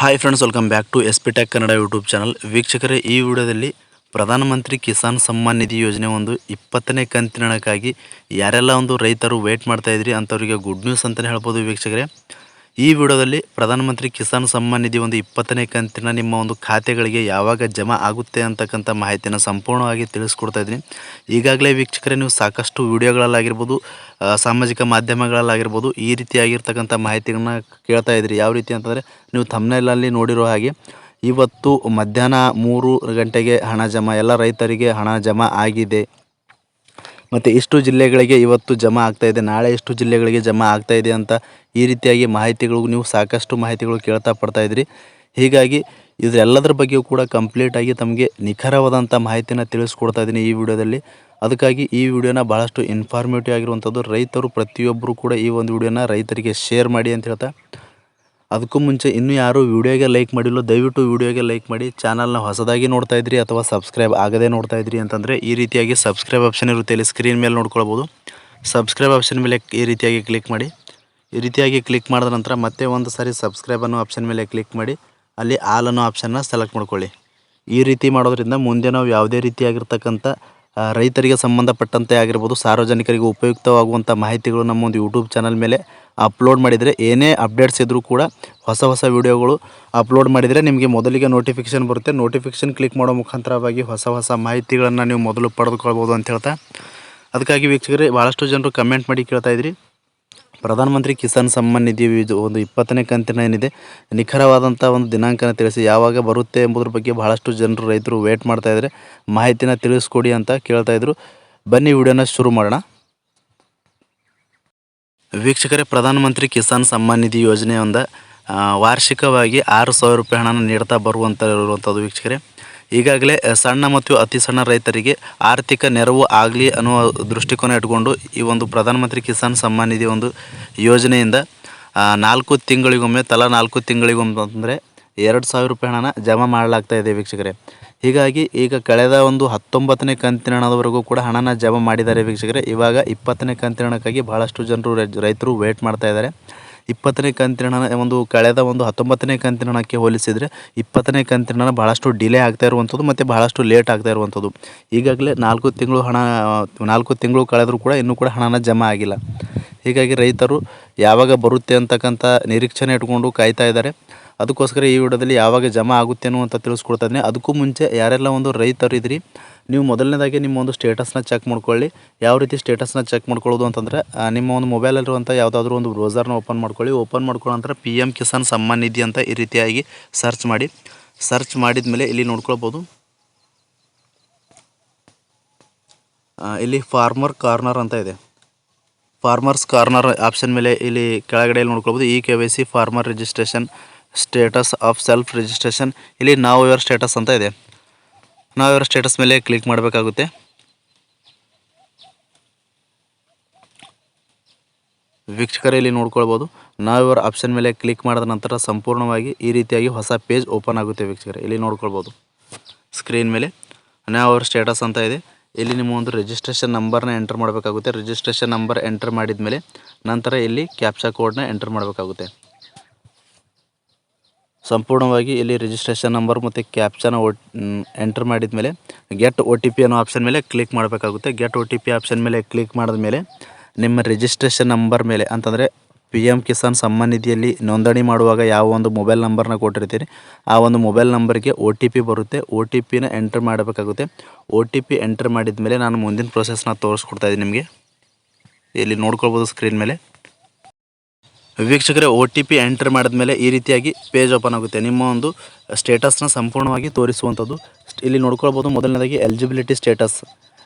Hi friends welcome back to S P tech Kannada YouTube channel ವೀಕ್ಷಕರೇ, ಈ ವಿಡಿಯೋದಲ್ಲಿ ಪ್ರಧಾನಮಂತ್ರಿ ಕಿಸಾನ್ ಸಮ್ಮಾನ್ ನಿಧಿ ಯೋಜನೆ ಒಂದು ಇಪ್ಪತ್ತನೇ ಕಂತಿನಕ್ಕಾಗಿ ಯಾರೆಲ್ಲ ಒಂದು ರೈತರು ವೇಟ್ ಮಾಡ್ತಾ ಇದ್ರಿ ಅಂಥವ್ರಿಗೆ ಗುಡ್ ನ್ಯೂಸ್ ಅಂತಲೇ ಹೇಳ್ಬೋದು ವೀಕ್ಷಕರೇ. ಈ ವಿಡಿಯೋದಲ್ಲಿ ಪ್ರಧಾನಮಂತ್ರಿ ಕಿಸಾನ್ ಸಮ್ಮಾನ್ ನಿಧಿ ಒಂದು ಇಪ್ಪತ್ತನೇ ಕಂತಿನ ನಿಮ್ಮ ಒಂದು ಖಾತೆಗಳಿಗೆ ಯಾವಾಗ ಜಮಾ ಆಗುತ್ತೆ ಅಂತಕ್ಕಂಥ ಮಾಹಿತಿಯನ್ನು ಸಂಪೂರ್ಣವಾಗಿ ತಿಳಿಸ್ಕೊಡ್ತಾ ಇದ್ದೀನಿ. ಈಗಾಗಲೇ ವೀಕ್ಷಕರೇ, ನೀವು ಸಾಕಷ್ಟು ವಿಡಿಯೋಗಳಲ್ಲಾಗಿರ್ಬೋದು ಸಾಮಾಜಿಕ ಮಾಧ್ಯಮಗಳಲ್ಲಾಗಿರ್ಬೋದು, ಈ ರೀತಿಯಾಗಿರ್ತಕ್ಕಂಥ ಮಾಹಿತಿಗಳನ್ನ ಕೇಳ್ತಾ ಇದ್ದೀರಿ. ಯಾವ ರೀತಿ ಅಂತಂದರೆ, ನೀವು ತಮ್ಮನೆಯಲ್ಲಿ ನೋಡಿರೋ ಹಾಗೆ, ಇವತ್ತು ಮಧ್ಯಾಹ್ನ ಮೂರು ಗಂಟೆಗೆ ಹಣ ಜಮಾ, ಎಲ್ಲ ರೈತರಿಗೆ ಹಣ ಜಮಾ ಆಗಿದೆ. ಮತ್ತು ಇಷ್ಟು ಜಿಲ್ಲೆಗಳಿಗೆ ಇವತ್ತು ಜಮಾ ಆಗ್ತಾ ಇದೆ. ನಾಳೆ ಇಷ್ಟು ಜಿಲ್ಲೆಗಳಿಗೆ ಜಮಾ ಆಗ್ತಾ ಇದೆ ಅಂತ ಈ ರೀತಿಯಾಗಿ ಮಾಹಿತಿಗಳು ನೀವು ಸಾಕಷ್ಟು ಮಾಹಿತಿಗಳು ಕೇಳ್ತಾ ಪಡ್ತಾ ಇದ್ರಿ. ಹೀಗಾಗಿ ಇದೆಲ್ಲದರ ಬಗ್ಗೆಯೂ ಕೂಡ ಕಂಪ್ಲೀಟಾಗಿ ತಮಗೆ ನಿಖರವಾದಂಥ ಮಾಹಿತಿನ ತಿಳಿಸ್ಕೊಡ್ತಾ ಇದ್ದೀನಿ ಈ ವಿಡಿಯೋದಲ್ಲಿ. ಅದಕ್ಕಾಗಿ ಈ ವಿಡಿಯೋನ ಭಾಳಷ್ಟು ಇನ್ಫಾರ್ಮೇಟಿವ್ ಆಗಿರುವಂಥದ್ದು ರೈತರು ಪ್ರತಿಯೊಬ್ಬರು ಕೂಡ ಈ ಒಂದು ವಿಡಿಯೋನ ರೈತರಿಗೆ ಶೇರ್ ಮಾಡಿ ಅಂತ ಹೇಳ್ತಾ ಅದಕ್ಕೂ ಮುಂಚೆ ಇನ್ನೂ ಯಾರು ವೀಡಿಯೋಗೆ ಲೈಕ್ ಮಾಡಿಲ್ಲ, ದಯವಿಟ್ಟು ವೀಡಿಯೋಗೆ ಲೈಕ್ ಮಾಡಿ. ಚಾನಲ್ನ ಹೊಸದಾಗಿ ನೋಡ್ತಾ ಇದ್ರಿ ಅಥವಾ ಸಬ್ಸ್ಕ್ರೈಬ್ ಆಗದೆ ನೋಡ್ತಾ ಇದ್ರಿ ಅಂತಂದರೆ ಈ ರೀತಿಯಾಗಿ ಸಬ್ಸ್ಕ್ರೈಬ್ ಆಪ್ಷನ್ ಇರುತ್ತೆ. ಇಲ್ಲಿ ಸ್ಕ್ರೀನ್ ಮೇಲೆ ನೋಡ್ಕೊಳ್ಬೋದು. ಸಬ್ಸ್ಕ್ರೈಬ್ ಆಪ್ಷನ್ ಮೇಲೆ ಈ ರೀತಿಯಾಗಿ ಕ್ಲಿಕ್ ಮಾಡಿ. ಈ ರೀತಿಯಾಗಿ ಕ್ಲಿಕ್ ಮಾಡಿದ ನಂತರ ಮತ್ತೆ ಒಂದು ಸಾರಿ ಸಬ್ಸ್ಕ್ರೈಬ್ ಅನ್ನೋ ಆಪ್ಷನ್ ಮೇಲೆ ಕ್ಲಿಕ್ ಮಾಡಿ. ಅಲ್ಲಿ ಆಲ್ ಅನ್ನೋ ಆಪ್ಷನ್ನ ಸೆಲೆಕ್ಟ್ ಮಾಡ್ಕೊಳ್ಳಿ. ಈ ರೀತಿ ಮಾಡೋದ್ರಿಂದ ಮುಂದೆ ನಾವು ಯಾವುದೇ ರೀತಿಯಾಗಿರ್ತಕ್ಕಂಥ ರೈತರಿಗೆ ಸಂಬಂಧಪಟ್ಟಂತೆ ಆಗಿರ್ಬೋದು, ಸಾರ್ವಜನಿಕರಿಗೆ ಉಪಯುಕ್ತವಾಗುವಂಥ ಮಾಹಿತಿಗಳು ನಮ್ಮ ಒಂದು ಯೂಟ್ಯೂಬ್ ಚಾನಲ್ ಮೇಲೆ ಅಪ್ಲೋಡ್ ಮಾಡಿದರೆ, ಏನೇ ಅಪ್ಡೇಟ್ಸ್ ಇದ್ದರೂ ಕೂಡ ಹೊಸ ಹೊಸ ವಿಡಿಯೋಗಳು ಅಪ್ಲೋಡ್ ಮಾಡಿದರೆ ನಿಮಗೆ ಮೊದಲಿಗೆ ನೋಟಿಫಿಕೇಷನ್ ಬರುತ್ತೆ. ನೋಟಿಫಿಕೇಷನ್ ಕ್ಲಿಕ್ ಮಾಡೋ ಮುಖಾಂತರವಾಗಿ ಹೊಸ ಹೊಸ ಮಾಹಿತಿಗಳನ್ನು ನೀವು ಮೊದಲು ಪಡೆದುಕೊಳ್ಬೋದು ಅಂತ ಹೇಳ್ತಾ. ಅದಕ್ಕಾಗಿ ವೀಕ್ಷಕರೇ ಭಾಳಷ್ಟು ಜನರು ಕಮೆಂಟ್ ಮಾಡಿ ಕೇಳ್ತಾ ಇದ್ರಿ. ಪ್ರಧಾನಮಂತ್ರಿ ಕಿಸಾನ್ ಸಮ್ಮಾನ್ ನಿಧಿ ಇದು ಒಂದು ಇಪ್ಪತ್ತನೇ ಕಂತಿನ ಏನಿದೆ. ನಿಖರವಾದಂಥ ಒಂದು ದಿನಾಂಕನ ತಿಳಿಸಿ ಯಾವಾಗ ಬರುತ್ತೆ ಎಂಬುದ್ರ ಬಗ್ಗೆ ಬಹಳಷ್ಟು ಜನರು ರೈತರು ವೇಟ್ ಮಾಡ್ತಾ ಇದ್ದಾರೆ. ಮಾಹಿತಿನ ತಿಳಿಸ್ಕೊಡಿ ಅಂತ ಕೇಳ್ತಾ ಇದ್ರು. ಬನ್ನಿ ವಿಡಿಯೋನ ಶುರು ಮಾಡೋಣ. ವೀಕ್ಷಕರೇ ಪ್ರಧಾನಮಂತ್ರಿ ಕಿಸಾನ್ ಸಮ್ಮಾನ್ ನಿಧಿ ಯೋಜನೆಯಿಂದ ವಾರ್ಷಿಕವಾಗಿ ಆರು ಸಾವಿರ ರೂಪಾಯಿ ಹಣನ ನೀಡ್ತಾ ಬರುವಂಥ ಇರುವಂಥದ್ದು ವೀಕ್ಷಕರೇ. ಈಗಾಗಲೇ ಸಣ್ಣ ಮತ್ತು ಅತಿ ಸಣ್ಣ ರೈತರಿಗೆ ಆರ್ಥಿಕ ನೆರವು ಆಗಲಿ ಅನ್ನುವ ದೃಷ್ಟಿಕೋನ ಇಟ್ಕೊಂಡು ಈ ಒಂದು ಪ್ರಧಾನಮಂತ್ರಿ ಕಿಸಾನ್ ಸಮ್ಮಾನ್ ನಿಧಿ ಒಂದು ಯೋಜನೆಯಿಂದ ನಾಲ್ಕು ತಿಂಗಳಿಗೊಮ್ಮೆ, ತಲಾ ನಾಲ್ಕು ತಿಂಗಳಿಗೊಮ್ಮೆ ಅಂದರೆ ಎರಡು ಸಾವಿರ ರೂಪಾಯಿ ಹಣನ ಜಮಾ ಮಾಡಲಾಗ್ತಾ ಇದೆ ವೀಕ್ಷಕರೇ. ಹೀಗಾಗಿ ಈಗ ಕಳೆದ ಒಂದು ಹತ್ತೊಂಬತ್ತನೇ ಕಂತಿನ ಹಣದವರೆಗೂ ಕೂಡ ಹಣನ ಜಮಾ ಮಾಡಿದ್ದಾರೆ ವೀಕ್ಷಕರೇ. ಇವಾಗ ಇಪ್ಪತ್ತನೇ ಕಂತಿನ ಹಣಕ್ಕಾಗಿ ಭಾಳಷ್ಟು ಜನರು ರೈತರು ವೇಟ್ ಮಾಡ್ತಾ ಇದ್ದಾರೆ. ಇಪ್ಪತ್ತನೇ ಕಂತಿನ ಒಂದು ಕಳೆದ ಒಂದು ಹತ್ತೊಂಬತ್ತನೇ ಕಂತಿನ ಹಣಕ್ಕೆ ಹೋಲಿಸಿದರೆ ಇಪ್ಪತ್ತನೇ ಕಂತಿನ ಭಾಳಷ್ಟು ಡಿಲೇ ಆಗ್ತಾ ಇರುವಂಥದ್ದು ಮತ್ತು ಭಾಳಷ್ಟು ಲೇಟ್ ಆಗ್ತಾ ಇರುವಂಥದ್ದು. ಈಗಾಗಲೇ ನಾಲ್ಕು ತಿಂಗಳು ಹಣ, ನಾಲ್ಕು ತಿಂಗಳು ಕಳೆದರೂ ಕೂಡ ಇನ್ನೂ ಕೂಡ ಹಣನ ಜಮಾ ಆಗಿಲ್ಲ. ಹೀಗಾಗಿ ರೈತರು ಯಾವಾಗ ಬರುತ್ತೆ ಅಂತಕ್ಕಂಥ ನಿರೀಕ್ಷಣೆ ಇಟ್ಕೊಂಡು ಕಾಯ್ತಾ ಇದ್ದಾರೆ. ಅದಕ್ಕೋಸ್ಕರ ಈ ವಿಡಿಯೋದಲ್ಲಿ ಯಾವಾಗ ಜಮಾ ಆಗುತ್ತೆ ಅಂತ ತಿಳಿಸ್ಕೊಡ್ತಾ ಇದ್ದೀನಿ. ಅದಕ್ಕೂ ಮುಂಚೆ ಯಾರೆಲ್ಲ ಒಂದು ರೈತರು ಇದ್ರಿ, ನೀವು ಮೊದಲನೇದಾಗಿ ನಿಮ್ಮ ಒಂದು ಸ್ಟೇಟಸ್ನ ಚೆಕ್ ಮಾಡ್ಕೊಳ್ಳಿ. ಯಾವ ರೀತಿ ಸ್ಟೇಟಸ್ನ ಚೆಕ್ ಮಾಡ್ಕೊಳ್ಳೋದು ಅಂತಂದರೆ ನಿಮ್ಮ ಒಂದು ಮೊಬೈಲಲ್ಲಿರುವಂಥ ಯಾವುದಾದ್ರೂ ಒಂದು ಬ್ರೌಸರ್ನ ಓಪನ್ ಮಾಡ್ಕೊಳ್ಳಿ. ಓಪನ್ ಮಾಡ್ಕೊಳ್ಳೋ ಪಿ ಎಂ ಕಿಸಾನ್ ಸಮ್ಮಾನ್ ನಿಧಿ ಅಂತ ಈ ರೀತಿಯಾಗಿ ಸರ್ಚ್ ಮಾಡಿ. ಸರ್ಚ್ ಮಾಡಿದ ಮೇಲೆ ಇಲ್ಲಿ ನೋಡ್ಕೊಳ್ಬೋದು. ಇಲ್ಲಿ ಫಾರ್ಮರ್ ಕಾರ್ನರ್ ಅಂತ ಇದೆ. ಫಾರ್ಮರ್ಸ್ ಕಾರ್ನರ್ ಆಪ್ಷನ್ ಮೇಲೆ ಇಲ್ಲಿ ಕೆಳಗಡೆ ನೋಡ್ಕೊಳ್ಬೋದು. E K Y C farmer registration status of self registration ಇಲ್ಲಿ ನಾವು ಇವರ ಸ್ಟೇಟಸ್ ಅಂತ ಇದೆ. ನಾವು ಇವರ ಸ್ಟೇಟಸ್ ಮೇಲೆ ಕ್ಲಿಕ್ ಮಾಡಬೇಕಾಗುತ್ತೆ. ವೀಕ್ಷಕರೇ, ಇಲ್ಲಿ ನೋಡ್ಕೊಳ್ಬೋದು. ನಾವು ಇವರ ಆಪ್ಷನ್ ಮೇಲೆ ಕ್ಲಿಕ್ ಮಾಡಿದ ನಂತರ ಸಂಪೂರ್ಣವಾಗಿ ಈ ರೀತಿಯಾಗಿ ಹೊಸ ಪೇಜ್ ಓಪನ್ ಆಗುತ್ತೆ ವೀಕ್ಷಕರೇ. ಇಲ್ಲಿ ನೋಡ್ಕೊಳ್ಬೋದು. ಸ್ಕ್ರೀನ್ ಮೇಲೆ. ನಾವು ಅವರ ಸ್ಟೇಟಸ್ ಅಂತ ಇದೆ. ಇಲ್ಲಿ ನಿಮ್ಮ ಒಂದು ರಿಜಿಸ್ಟ್ರೇಷನ್ ನಂಬರ್ನ ಎಂಟರ್ ಮಾಡಬೇಕಾಗುತ್ತೆ. ರಿಜಿಸ್ಟ್ರೇಷನ್ ನಂಬರ್ ಎಂಟರ್ ಮಾಡಿದ ಮೇಲೆ ನಂತರ ಇಲ್ಲಿ ಕ್ಯಾಪ್ಚಾ ಕೋಡ್ನ ಎಂಟರ್ ಮಾಡಬೇಕಾಗುತ್ತೆ. ಸಂಪೂರ್ಣವಾಗಿ ಇಲ್ಲಿ ರಿಜಿಸ್ಟ್ರೇಷನ್ ನಂಬರ್ ಮತ್ತು ಕ್ಯಾಪ್ಚಾನ ಒ ಎಂಟರ್ ಮಾಡಿದ ಮೇಲೆ ಗೆಟ್ ಒ ಟಿ ಪಿ ಅನ್ನೋ ಆಪ್ಷನ್ ಮೇಲೆ ಕ್ಲಿಕ್ ಮಾಡಬೇಕಾಗುತ್ತೆ. Get O T P option ಮೇಲೆ ಕ್ಲಿಕ್ ಮಾಡಿದ ಮೇಲೆ ನಿಮ್ಮ ರಿಜಿಸ್ಟ್ರೇಷನ್ ನಂಬರ್ ಮೇಲೆ ಅಂತಂದರೆ ಪಿ ಎಂ ಕಿಸಾನ್ ಸಮ್ಮಾನ್ ನಿಧಿಯಲ್ಲಿ ನೋಂದಣಿ ಮಾಡುವಾಗ ಯಾವ ಒಂದು ಮೊಬೈಲ್ ನಂಬರ್ನ ಕೊಟ್ಟಿರ್ತೀರಿ, ಆ ಒಂದು ಮೊಬೈಲ್ ನಂಬರ್ಗೆ ಒ ಟಿ ಪಿ ಬರುತ್ತೆ. ಒ ಟಿ ಪಿನ ಎಂಟರ್ ಮಾಡಬೇಕಾಗುತ್ತೆ. ಒ ಟಿ ಪಿ ಎಂಟರ್ ಮಾಡಿದ ಮೇಲೆ ನಾನು ಮುಂದಿನ ಪ್ರೊಸೆಸ್ನ ತೋರಿಸ್ಕೊಡ್ತಾ ಇದ್ದೀನಿ ನಿಮಗೆ. ಇಲ್ಲಿ ನೋಡ್ಕೊಳ್ಬೋದು ಸ್ಕ್ರೀನ್ ಮೇಲೆ. ವೀಕ್ಷಕರೇ ಒ ಟಿ ಪಿ ಎಂಟರ್ ಮಾಡಿದ್ಮೇಲೆ ಈ ರೀತಿಯಾಗಿ ಪೇಜ್ ಓಪನ್ ಆಗುತ್ತೆ. ನಿಮ್ಮ ಒಂದು ಸ್ಟೇಟಸ್ನ ಸಂಪೂರ್ಣವಾಗಿ ತೋರಿಸುವಂಥದ್ದು. ಇಲ್ಲಿ ನೋಡ್ಕೊಳ್ಬೋದು ಮೊದಲನೇದಾಗಿ eligibility status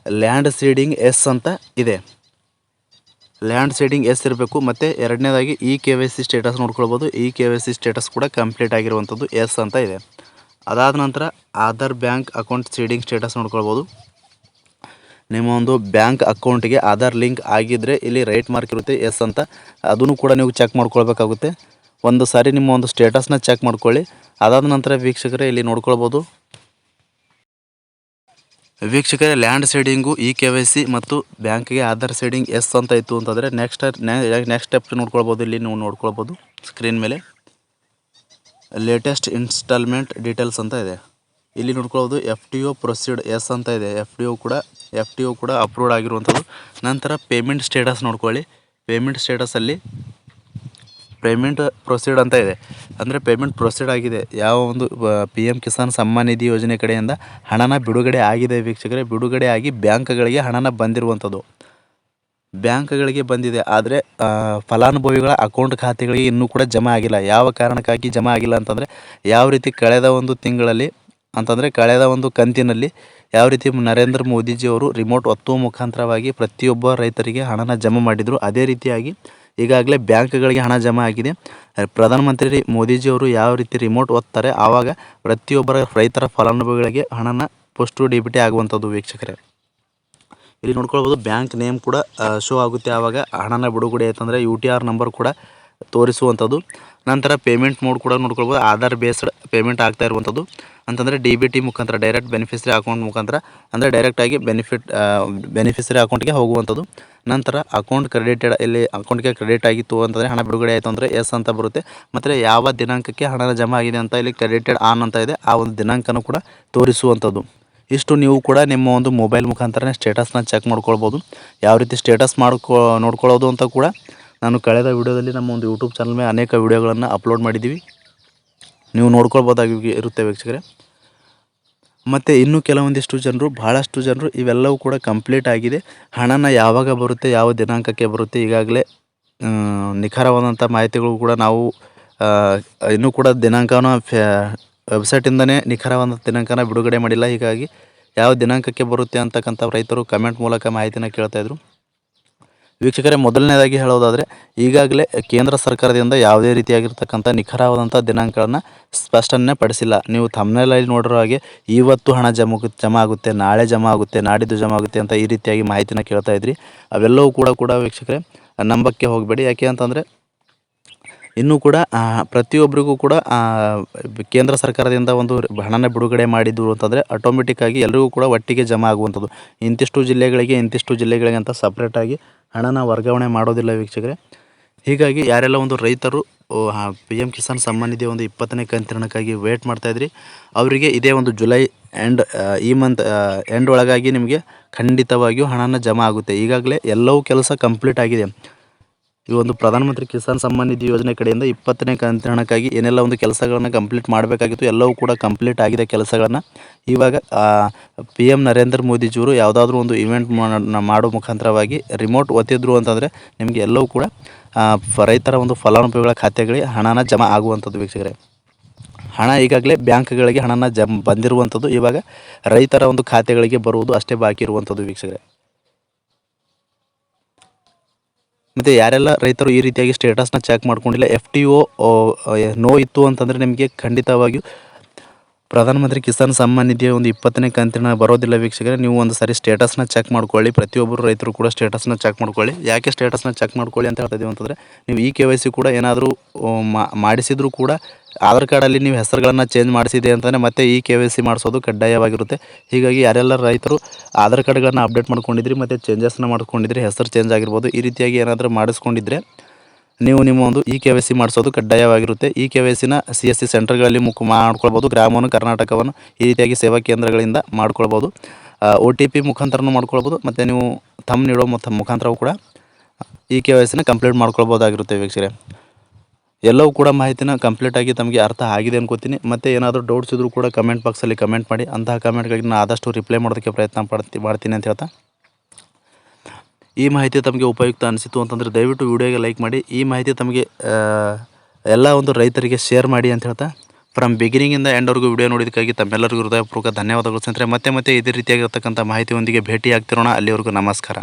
land seeding yes ಅಂತ ಇದೆ. ಲ್ಯಾಂಡ್ ಸೈಡಿಂಗ್ ಎಸ್ ಇರಬೇಕು, ಮತ್ತು ಎರಡನೇದಾಗಿ E K Y C status ನೋಡ್ಕೊಳ್ಬೋದು. E K Y C status ಕೂಡ ಕಂಪ್ಲೀಟ್ ಆಗಿರುವಂಥದ್ದು ಎಸ್ ಅಂತ ಇದೆ. ಅದಾದ ನಂತರ Aadhaar bank account seeding status ನೋಡ್ಕೊಳ್ಬೋದು. ನಿಮ್ಮ ಒಂದು ಬ್ಯಾಂಕ್ ಅಕೌಂಟಿಗೆ ಆಧಾರ್ ಲಿಂಕ್ ಆಗಿದ್ದರೆ ಇಲ್ಲಿ ರೈಟ್ ಮಾರ್ಕ್ ಇರುತ್ತೆ ಎಸ್ ಅಂತ. ಅದನ್ನು ಕೂಡ ನೀವು ಚೆಕ್ ಮಾಡ್ಕೊಳ್ಬೇಕಾಗುತ್ತೆ. ಒಂದು ಸಾರಿ ನಿಮ್ಮ ಒಂದು ಸ್ಟೇಟಸ್ನ ಚೆಕ್ ಮಾಡ್ಕೊಳ್ಳಿ. ಅದಾದ ನಂತರ ವೀಕ್ಷಕರೇ ಇಲ್ಲಿ ನೋಡ್ಕೊಳ್ಬೋದು. ವೀಕ್ಷಕರೇ, land seeding E K Y C ಮತ್ತು ಬ್ಯಾಂಕ್ಗೆ ಆಧಾರ್ ಸೈಡಿಂಗ್ ಎಸ್ ಅಂತ ಇತ್ತು ಅಂತಂದರೆ ನೆಕ್ಸ್ಟ್ ನೆಕ್ಸ್ಟ್ ಸ್ಟೆಪ್ ನೋಡ್ಕೊಳ್ಬೋದು, ಇಲ್ಲಿ ನೀವು ನೋಡ್ಕೊಳ್ಬೋದು ಸ್ಕ್ರೀನ್ ಮೇಲೆ. ಲೇಟೆಸ್ಟ್ ಇನ್ಸ್ಟಾಲ್ಮೆಂಟ್ ಡೀಟೇಲ್ಸ್ ಅಂತ ಇದೆ. ಇಲ್ಲಿ ನೋಡ್ಕೊಳ್ಬೋದು F T O proceed yes ಅಂತ ಇದೆ. ಎಫ್ ಟಿ ಒ ಕೂಡ, ಎಫ್ ಟಿ ಒ ಕೂಡ ಅಪ್ರೂವ್ಡ್ ಆಗಿರುವಂಥದ್ದು. ನಂತರ ಪೇಮೆಂಟ್ ಸ್ಟೇಟಸ್ ನೋಡ್ಕೊಳ್ಳಿ. ಪೇಮೆಂಟ್ ಸ್ಟೇಟಸಲ್ಲಿ ಪೇಮೆಂಟ್ ಪ್ರೊಸೀಡ್ ಅಂತ ಇದೆ. ಅಂದರೆ ಪೇಮೆಂಟ್ ಪ್ರೊಸೀಡ್ ಆಗಿದೆ. ಯಾವ ಒಂದು ಪಿ ಎಂ ಕಿಸಾನ್ ಸಮ್ಮಾನ್ ನಿಧಿ ಯೋಜನೆ ಕಡೆಯಿಂದ ಹಣನ ಬಿಡುಗಡೆ ಆಗಿದೆ ವೀಕ್ಷಕರೇ. ಬಿಡುಗಡೆ ಆಗಿ ಬ್ಯಾಂಕ್ಗಳಿಗೆ ಹಣನ ಬಂದಿರುವಂಥದ್ದು. ಬ್ಯಾಂಕ್ಗಳಿಗೆ ಬಂದಿದೆ. ಆದರೆ ಫಲಾನುಭವಿಗಳ ಅಕೌಂಟ್ ಖಾತೆಗಳಿಗೆ ಇನ್ನೂ ಕೂಡ ಜಮಾ ಆಗಿಲ್ಲ. ಯಾವ ಕಾರಣಕ್ಕಾಗಿ ಜಮಾ ಆಗಿಲ್ಲ ಅಂತಂದರೆ, ಯಾವ ರೀತಿ ಕಳೆದ ಒಂದು ತಿಂಗಳಲ್ಲಿ, ಅಂತಂದರೆ ಕಳೆದ ಒಂದು ಕಂತಿನಲ್ಲಿ ಯಾವ ರೀತಿ ನರೇಂದ್ರ ಮೋದಿಜಿಯವರು ರಿಮೋಟ್ ಒತ್ತುವ ಮುಖಾಂತರವಾಗಿ ಪ್ರತಿಯೊಬ್ಬ ರೈತರಿಗೆ ಹಣನ ಜಮಾ ಮಾಡಿದರು, ಅದೇ ರೀತಿಯಾಗಿ ಈಗಾಗಲೇ ಬ್ಯಾಂಕ್ಗಳಿಗೆ ಹಣ ಜಮಾ ಆಗಿದೆ. ಪ್ರಧಾನಮಂತ್ರಿ ಮೋದಿಜಿಯವರು ಯಾವ ರೀತಿ ರಿಮೋಟ್ ಒತ್ತಾರೆ ಆವಾಗ ಪ್ರತಿಯೊಬ್ಬರ ರೈತರ ಫಲಾನುಭವಿಗಳಿಗೆ ಹಣನ ಪೋಸ್ಟು ಡಿ ಬಿ ಟಿ ಆಗುವಂಥದ್ದು ವೀಕ್ಷಕರೇ. ಇಲ್ಲಿ ನೋಡ್ಕೊಳ್ಬೋದು, ಬ್ಯಾಂಕ್ ನೇಮ್ ಕೂಡ ಶೋ ಆಗುತ್ತೆ. ಆವಾಗ ಹಣನ ಬಿಡುಗಡೆ ಆಯ್ತಂದರೆ ಯು ಟಿ ಆರ್ ನಂಬರ್ ಕೂಡ ತೋರಿಸುವಂಥದ್ದು. ನಂತರ ಪೇಮೆಂಟ್ ಮೋಡ್ ಕೂಡ ನೋಡ್ಕೊಳ್ಬೋದು. ಆಧಾರ್ ಬೇಸ್ಡ್ ಪೇಮೆಂಟ್ ಆಗ್ತಾ ಇರುವಂಥದ್ದು. ಅಂತಂದರೆ ಡಿ ಬಿ ಟಿ ಮುಖಾಂತರ ಡೈರೆಕ್ಟ್ ಬೆನಿಫಿಷರಿ ಅಕೌಂಟ್ ಮುಖಾಂತರ, ಅಂದರೆ ಡೈರೆಕ್ಟಾಗಿ ಬೆನಿಫಿಟ್ ಬೆನಿಫಿಷರಿ ಅಕೌಂಟ್ಗೆ ಹೋಗುವಂಥದ್ದು. ನಂತರ ಅಕೌಂಟ್ ಕ್ರೆಡಿಟೆಡ್ ಇಲ್ಲಿ ಅಕೌಂಟ್ಗೆ ಕ್ರೆಡಿಟ್ ಆಗಿತ್ತು ಅಂತಂದರೆ ಹಣ ಬಿಡುಗಡೆ ಆಯಿತು ಅಂದರೆ ಎಸ್ ಅಂತ ಬರುತ್ತೆ. ಮತ್ತು ಯಾವ ದಿನಾಂಕಕ್ಕೆ ಹಣ ಜಮಾ ಆಗಿದೆ ಅಂತ ಇಲ್ಲಿ ಕ್ರೆಡಿಟೆಡ್ ಆನ್ ಅಂತ ಇದೆ, ಆ ಒಂದು ದಿನಾಂಕನೂ ಕೂಡ ತೋರಿಸುವಂಥದ್ದು. ಇಷ್ಟು ನೀವು ಕೂಡ ನಿಮ್ಮ ಒಂದು ಮೊಬೈಲ್ ಮುಖಾಂತರನೇ ಸ್ಟೇಟಸ್ನ ಚೆಕ್ ಮಾಡ್ಕೊಳ್ಬೋದು. ಯಾವ ರೀತಿ ಸ್ಟೇಟಸ್ ಮಾಡ್ಕೊ, ನೋಡ್ಕೊಳ್ಳೋದು ಅಂತ ಕೂಡ ನಾನು ಕಳೆದ ವಿಡಿಯೋದಲ್ಲಿ ನಮ್ಮ ಒಂದು ಯೂಟ್ಯೂಬ್ ಚಾನಲ್ ಮೇಲೆ ಅನೇಕ ವಿಡಿಯೋಗಳನ್ನು ಅಪ್ಲೋಡ್ ಮಾಡಿದ್ದೀವಿ. ನೀವು ನೋಡ್ಕೊಳ್ಬೋದಾಗಿ ಇರುತ್ತೆ ವೀಕ್ಷಕರೇ. ಮತ್ತು ಇನ್ನೂ ಕೆಲವೊಂದಿಷ್ಟು ಜನರು ಭಾಳಷ್ಟು ಜನರು ಇವೆಲ್ಲವೂ ಕೂಡ ಕಂಪ್ಲೀಟ್ ಆಗಿದೆ. ಹಣನ ಯಾವಾಗ ಬರುತ್ತೆ, ಯಾವ ದಿನಾಂಕಕ್ಕೆ ಬರುತ್ತೆ, ಈಗಾಗಲೇ ನಿಖರವಾದಂಥ ಮಾಹಿತಿಗಳು ಕೂಡ ನಾವು ಇನ್ನೂ ಕೂಡ ದಿನಾಂಕನ ವೆಬ್ಸೈಟಿಂದನೇ ನಿಖರವಾದ ದಿನಾಂಕನ ಬಿಡುಗಡೆ ಮಾಡಿಲ್ಲ. ಹೀಗಾಗಿ ಯಾವ ದಿನಾಂಕಕ್ಕೆ ಬರುತ್ತೆ ಅಂತಕ್ಕಂಥ ರೈತರು ಕಮೆಂಟ್ ಮೂಲಕ ಮಾಹಿತಿನ ಕೇಳ್ತಾಯಿದ್ರು ವೀಕ್ಷಕರೇ, ಮೊದಲನೇದಾಗಿ ಹೇಳೋದಾದರೆ, ಈಗಾಗಲೇ ಕೇಂದ್ರ ಸರ್ಕಾರದಿಂದ ಯಾವುದೇ ರೀತಿಯಾಗಿರ್ತಕ್ಕಂಥ ನಿಖರವಾದಂಥ ದಿನಾಂಕಗಳನ್ನು ಸ್ಪಷ್ಟನೆ ಪಡಿಸಿಲ್ಲ. ನೀವು ತಮ್ಮನೇಲಲ್ಲಿ ನೋಡಿರೋ ಹಾಗೆ, ಇವತ್ತು ಹಣ ಜಮಾ ಜಮಾ ಆಗುತ್ತೆ, ನಾಳೆ ಜಮಾ ಆಗುತ್ತೆ, ನಾಡಿದ್ದು ಜಮಾ ಆಗುತ್ತೆ ಅಂತ ಈ ರೀತಿಯಾಗಿ ಮಾಹಿತಿನ ಕೇಳ್ತಾ ಇದ್ರಿ. ಅವೆಲ್ಲವೂ ಕೂಡ ಕೂಡ ವೀಕ್ಷಕರೇ, ನಂಬಕ್ಕೆ ಹೋಗಬೇಡಿ. ಯಾಕೆ ಅಂತಂದರೆ ಇನ್ನೂ ಕೂಡ ಪ್ರತಿಯೊಬ್ಬರಿಗೂ ಕೂಡ ಕೇಂದ್ರ ಸರ್ಕಾರದಿಂದ ಒಂದು ಹಣನ ಬಿಡುಗಡೆ ಮಾಡಿದ್ದು ಅಂತಂದರೆ ಆಟೋಮೆಟಿಕ್ಕಾಗಿ ಎಲ್ಲರಿಗೂ ಕೂಡ ಒಟ್ಟಿಗೆ ಜಮಾ ಆಗುವಂಥದ್ದು. ಇಂತಿಷ್ಟು ಜಿಲ್ಲೆಗಳಿಗೆ ಇಂತಿಷ್ಟು ಜಿಲ್ಲೆಗಳಿಗೆ ಅಂತ ಸಪ್ರೇಟಾಗಿ ಹಣನ ವರ್ಗಾವಣೆ ಮಾಡೋದಿಲ್ಲ ವೀಕ್ಷಕರೇ. ಹೀಗಾಗಿ ಯಾರೆಲ್ಲ ಒಂದು ರೈತರು ಪಿ ಎಂ ಕಿಸಾನ್ ಸಮ್ಮಾನ್ ಒಂದು ಇಪ್ಪತ್ತನೇ ಕಂತಿರಣಕ್ಕಾಗಿ ವೇಟ್ ಮಾಡ್ತಾಯಿದ್ರಿ ಅವರಿಗೆ ಇದೇ ಒಂದು ಜುಲೈ ಎಂಡ್ ಈ ಮಂತ್ ಎಂಡ್ ಒಳಗಾಗಿ ನಿಮಗೆ ಖಂಡಿತವಾಗಿಯೂ ಹಣನ ಜಮಾ ಆಗುತ್ತೆ. ಈಗಾಗಲೇ ಎಲ್ಲವೂ ಕೆಲಸ ಕಂಪ್ಲೀಟ್ ಆಗಿದೆ. ಈ ಒಂದು ಪ್ರಧಾನಮಂತ್ರಿ ಕಿಸಾನ್ ಸಮ್ಮಾನ್ ನಿಧಿ ಯೋಜನೆ ಕಡೆಯಿಂದ ಇಪ್ಪತ್ತನೇ ಕಂತಿನ ಹಣಕ್ಕಾಗಿ ಏನೆಲ್ಲ ಒಂದು ಕೆಲಸಗಳನ್ನು ಕಂಪ್ಲೀಟ್ ಮಾಡಬೇಕಾಗಿತ್ತು, ಎಲ್ಲವೂ ಕೂಡ ಕಂಪ್ಲೀಟ್ ಆಗಿದೆ ಕೆಲಸಗಳನ್ನು ಇವಾಗ ಪಿ ಎಂ ನರೇಂದ್ರ ಮೋದಿಜಿಯವರು ಯಾವುದಾದ್ರೂ ಒಂದು ಇವೆಂಟ್ ಮಾಡೋ ಮುಖಾಂತರವಾಗಿ ರಿಮೋಟ್ ಒತ್ತಿದ್ರು ಅಂತಂದರೆ ನಿಮಗೆ ಎಲ್ಲವೂ ಕೂಡ ರೈತರ ಒಂದು ಫಲಾನುಭವಿಗಳ ಖಾತೆಗಳಿಗೆ ಹಣನ ಜಮಾ ಆಗುವಂಥದ್ದು ವೀಕ್ಷಕರೇ. ಹಣ ಈಗಾಗಲೇ ಬ್ಯಾಂಕ್ಗಳಿಗೆ ಹಣನ ಜಮ್, ಬಂದಿರುವಂಥದ್ದು ಇವಾಗ ರೈತರ ಒಂದು ಖಾತೆಗಳಿಗೆ ಬರುವುದು ಅಷ್ಟೇ ಬಾಕಿ ಇರುವಂಥದ್ದು ವೀಕ್ಷಕರೇ. ಮತ್ತು ಯಾರೆಲ್ಲ ರೈತರು ಈ ರೀತಿಯಾಗಿ ಸ್ಟೇಟಸ್ನ ಚೆಕ್ ಮಾಡ್ಕೊಂಡಿಲ್ಲ ಎಫ್ ಟಿ ಒ ನೋ ಇತ್ತು ಅಂತಂದರೆ ನಿಮಗೆ ಖಂಡಿತವಾಗಿಯೂ ಪ್ರಧಾನಮಂತ್ರಿ ಕಿಸಾನ್ ಸಮ್ಮಾನ್ ನಿಧಿಯ ಒಂದು ಇಪ್ಪತ್ತನೇ ಕಂತಿನ ಬರೋದಿಲ್ಲ ವೀಕ್ಷಕರೇ. ನೀವು ಒಂದು ಸರಿ ಸ್ಟೇಟಸ್ನ ಚೆಕ್ ಮಾಡ್ಕೊಳ್ಳಿ, ಪ್ರತಿಯೊಬ್ಬರು ರೈತರು ಕೂಡ ಸ್ಟೇಟಸ್ನ ಚೆಕ್ ಮಾಡ್ಕೊಳ್ಳಿ. ಯಾಕೆ ಸ್ಟೇಟಸ್ನ ಚೆಕ್ ಮಾಡ್ಕೊಳ್ಳಿ ಅಂತ ಹೇಳ್ತಾ ಇದೀವಿ ಅಂತಂದರೆ, ನೀವು ಈ ಕೆ ವೈ ಸಿ ಕೂಡ ಏನಾದರೂ ಮಾಡಿಸಿದ್ರು ಕೂಡ ಆಧಾರ್ ಕಾರ್ಡಲ್ಲಿ ನೀವು ಹೆಸರುಗಳನ್ನು ಚೇಂಜ್ ಮಾಡಿಸಿದೆ ಅಂತಲೇ ಮತ್ತೆ ಈ ಕೆ ವೈ ಸಿ ಮಾಡಿಸೋದು ಕಡ್ಡಾಯವಾಗಿರುತ್ತೆ. ಹೀಗಾಗಿ ಯಾರೆಲ್ಲ ರೈತರು ಆಧಾರ್ ಕಾರ್ಡ್ಗಳನ್ನು ಅಪ್ಡೇಟ್ ಮಾಡ್ಕೊಂಡಿದ್ರಿ ಮತ್ತು ಚೇಂಜಸ್ನ ಮಾಡ್ಕೊಂಡಿದ್ರಿ, ಹೆಸರು ಚೇಂಜ್ ಆಗಿರ್ಬೋದು, ಈ ರೀತಿಯಾಗಿ ಏನಾದರೂ ಮಾಡಿಸ್ಕೊಂಡಿದ್ರೆ ನೀವು ನಿಮ್ಮ ಒಂದು ಇ ಕೆ ವೈ ಸಿ ಮಾಡಿಸೋದು ಕಡ್ಡಾಯವಾಗಿರುತ್ತೆ. ಈ ಕೆ ವೈ ಸಿನ ಸಿ ಎಸ್ ಸಿ ಸೆಂಟರ್ಗಳಲ್ಲಿ ಮುಖ ಮಾಡ್ಕೊಳ್ಬೋದು, ಗ್ರಾಮವನ್ನು, ಕರ್ನಾಟಕವನ್ನು ಈ ರೀತಿಯಾಗಿ ಸೇವಾ ಕೇಂದ್ರಗಳಿಂದ ಮಾಡ್ಕೊಳ್ಬೋದು. ಒ ಟಿ ಪಿ ಮುಖಾಂತರನೂ ಮಾಡ್ಕೊಳ್ಬೋದು, ಮತ್ತು ನೀವು ತಮ್ಮ ನೀಡೋ ಮುಖಾಂತರವೂ ಕೂಡ ಈ ಕೆ ವೈ ಸಿನ ಕಂಪ್ಲೀಟ್ ಮಾಡ್ಕೊಳ್ಬೋದಾಗಿರುತ್ತೆ ವೀಕ್ಷಕರೇ. ಎಲ್ಲವೂ ಕೂಡ ಮಾಹಿತಿನ ಕಂಪ್ಲೀಟಾಗಿ ತಮಗೆ ಅರ್ಥ ಆಗಿದೆ ಅನ್ಕೋತೀನಿ. ಮತ್ತೆ ಏನಾದರೂ ಡೌಟ್ಸ್ ಇದ್ದರೂ ಕೂಡ ಕಮೆಂಟ್ ಬಾಕ್ಸಲ್ಲಿ ಕಮೆಂಟ್ ಮಾಡಿ. ಅಂತಹ ಕಮೆಂಟ್ಗಾಗಿ ನಾನು ಆದಷ್ಟು ರಿಪ್ಲೈ ಮಾಡೋದಕ್ಕೆ ಪ್ರಯತ್ನ ಪಡ್ತಿ ಮಾಡ್ತೀನಿ ಅಂತ ಹೇಳ್ತಾ. ಈ ಮಾಹಿತಿ ತಮಗೆ ಉಪಯುಕ್ತ ಅನಿಸಿತು ಅಂತಂದರೆ ದಯವಿಟ್ಟು ವಿಡಿಯೋಗೆ ಲೈಕ್ ಮಾಡಿ. ಈ ಮಾಹಿತಿ ತಮಗೆ ಎಲ್ಲ ಒಂದು ರೈತರಿಗೆ ಶೇರ್ ಮಾಡಿ ಅಂತ ಹೇಳ್ತಾ. ಫ್ರಮ್ ಬಿಗಿನಿಂಗಿಂದ ಎಂಡ್ವರೆಗೂ ವಿಡಿಯೋ ನೋಡಿದ್ದಕ್ಕಾಗಿ ತಮ್ಮೆಲ್ಲರಿಗೂ ಹೃದಯಪೂರ್ವಕ ಧನ್ಯವಾದಗಳು ಸ್ನೇಹಿತರೆ. ಮತ್ತೆ ಮತ್ತೆ ಇದೇ ರೀತಿಯಾಗಿರ್ತಕ್ಕಂಥ ಮಾಹಿತಿಯೊಂದಿಗೆ ಭೇಟಿ ಆಗ್ತಿರೋಣ ಅಲ್ಲಿವರೆಗೂ ನಮಸ್ಕಾರ.